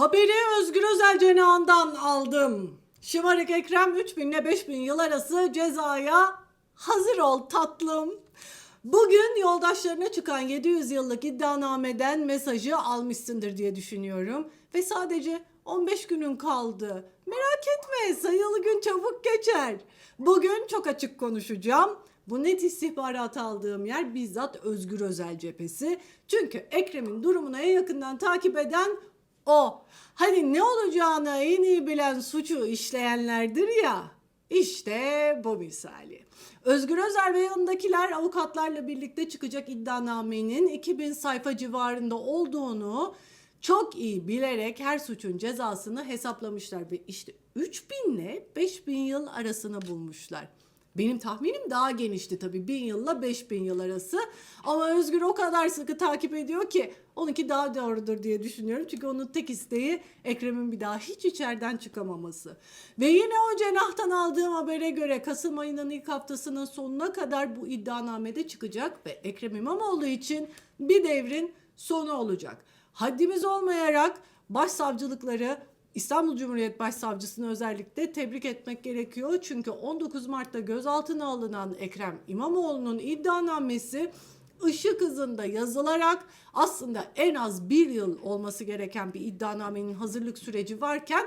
Haberi Özgür Özel cenahından aldım. Şımarık Ekrem 3000 ile 5000 yıl arası cezaya hazır ol tatlım. Bugün yoldaşlarına çıkan 700 yıllık iddianameden mesajı almışsındır diye düşünüyorum. Ve sadece 15 günün kaldı. Merak etme sayılı gün çabuk geçer. Bugün çok açık konuşacağım. Bu net istihbarat aldığım yer bizzat Özgür Özel cephesi. Çünkü Ekrem'in durumunu en yakından takip eden o. Hani ne olacağını en iyi bilen suçu işleyenlerdir ya. İşte bu misali. Özgür Özel ve yanındakiler avukatlarla birlikte çıkacak iddianamenin 2000 sayfa civarında olduğunu çok iyi bilerek her suçun cezasını hesaplamışlar ve işte 3000 ile 5000 yıl arasını bulmuşlar. Benim tahminim daha genişti tabii 1000 yılla 5000 yıl arası. Ama Özgür o kadar sıkı takip ediyor ki onunki daha doğrudur diye düşünüyorum. Çünkü onun tek isteği Ekrem'in bir daha hiç içeriden çıkamaması. Ve yine o cenahtan aldığım habere göre Kasım ayının ilk haftasının sonuna kadar bu iddianamede çıkacak ve Ekrem İmamoğlu için bir devrin sonu olacak. Haddimiz olmayarak başsavcılıkları İstanbul Cumhuriyet Başsavcısını özellikle tebrik etmek gerekiyor. Çünkü 19 Mart'ta gözaltına alınan Ekrem İmamoğlu'nun iddianamesi ışık hızında yazılarak aslında en az bir yıl olması gereken bir iddianamenin hazırlık süreci varken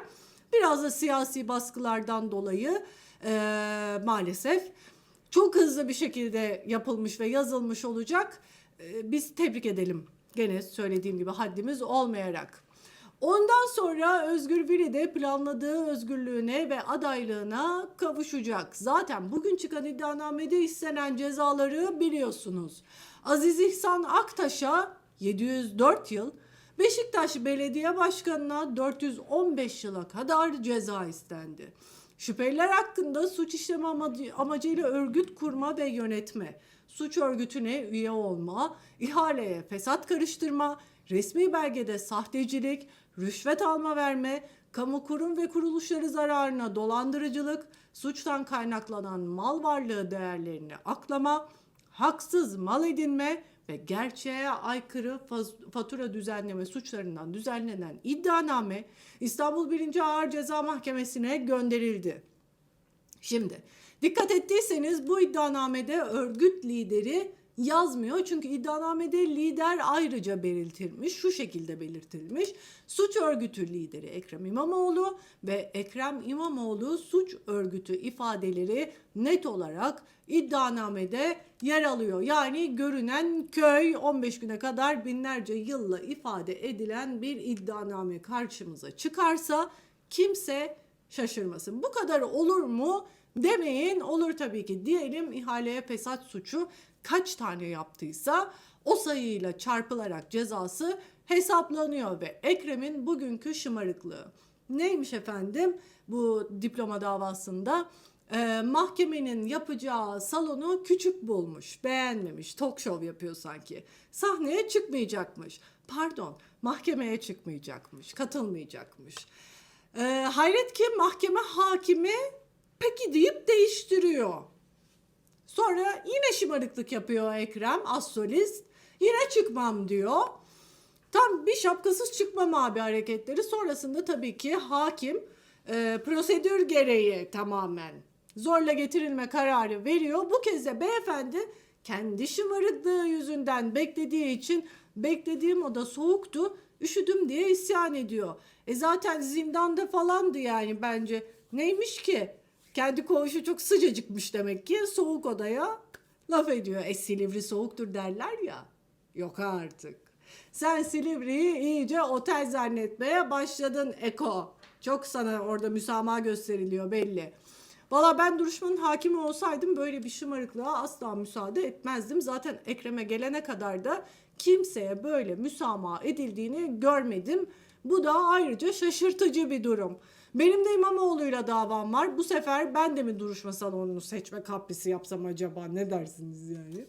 biraz da siyasi baskılardan dolayı eee, maalesef çok hızlı bir şekilde yapılmış ve yazılmış olacak. Eee, biz tebrik edelim. Gene söylediğim gibi haddimiz olmayarak. Ondan sonra Özgür Biri de planladığı özgürlüğüne ve adaylığına kavuşacak. Zaten bugün çıkan iddianamede istenen cezaları biliyorsunuz. Aziz İhsan Aktaş'a 704 yıl, Beşiktaş Belediye Başkanı'na 415 yıla kadar ceza istendi. Şüpheliler hakkında suç işleme amacı- amacıyla örgüt kurma ve yönetme, suç örgütüne üye olma, ihaleye fesat karıştırma, resmi belgede sahtecilik, rüşvet alma verme, kamu kurum ve kuruluşları zararına dolandırıcılık, suçtan kaynaklanan mal varlığı değerlerini aklama, haksız mal edinme ve gerçeğe aykırı fatura düzenleme suçlarından düzenlenen iddianame İstanbul 1. Ağır Ceza Mahkemesi'ne gönderildi. Şimdi dikkat ettiyseniz bu iddianamede örgüt lideri yazmıyor. Çünkü iddianamede lider ayrıca belirtilmiş. Şu şekilde belirtilmiş. Suç örgütü lideri Ekrem İmamoğlu ve Ekrem İmamoğlu suç örgütü ifadeleri net olarak iddianamede yer alıyor. Yani görünen köy 15 güne kadar binlerce yılla ifade edilen bir iddianame karşımıza çıkarsa kimse şaşırmasın. Bu kadar olur mu demeyin. Olur tabii ki. Diyelim ihaleye fesat suçu kaç tane yaptıysa o sayıyla çarpılarak cezası hesaplanıyor ve Ekrem'in bugünkü şımarıklığı. Neymiş efendim bu diploma davasında? Ee, mahkemenin yapacağı salonu küçük bulmuş, beğenmemiş, talk show yapıyor sanki. Sahneye çıkmayacakmış. Pardon, mahkemeye çıkmayacakmış, katılmayacakmış. Ee, hayret ki mahkeme hakimi peki deyip değiştiriyor. Sonra yine şımarıklık yapıyor Ekrem, az solist. Yine çıkmam diyor. Tam bir şapkasız çıkmam abi hareketleri. Sonrasında tabii ki hakim e, prosedür gereği tamamen zorla getirilme kararı veriyor. Bu kez de beyefendi kendi şımarıklığı yüzünden beklediği için beklediğim oda soğuktu. Üşüdüm diye isyan ediyor. E zaten zindanda falandı yani bence. Neymiş ki? Kendi koğuşu çok sıcacıkmış demek ki soğuk odaya laf ediyor. E Silivri soğuktur derler ya. Yok artık. Sen Silivri'yi iyice otel zannetmeye başladın Eko. Çok sana orada müsamaha gösteriliyor belli. Valla ben duruşmanın hakimi olsaydım böyle bir şımarıklığa asla müsaade etmezdim. Zaten Ekrem'e gelene kadar da kimseye böyle müsamaha edildiğini görmedim. Bu da ayrıca şaşırtıcı bir durum. Benim de İmamoğlu'yla davam var. Bu sefer ben de mi duruşma salonunu seçme kaprisi yapsam acaba ne dersiniz yani?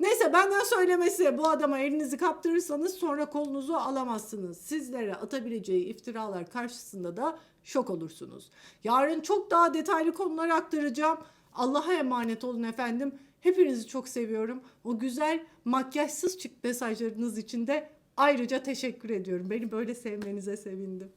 Neyse benden söylemesi bu adama elinizi kaptırırsanız sonra kolunuzu alamazsınız. Sizlere atabileceği iftiralar karşısında da şok olursunuz. Yarın çok daha detaylı konular aktaracağım. Allah'a emanet olun efendim. Hepinizi çok seviyorum. O güzel makyajsız çık mesajlarınız için de ayrıca teşekkür ediyorum. Beni böyle sevmenize sevindim.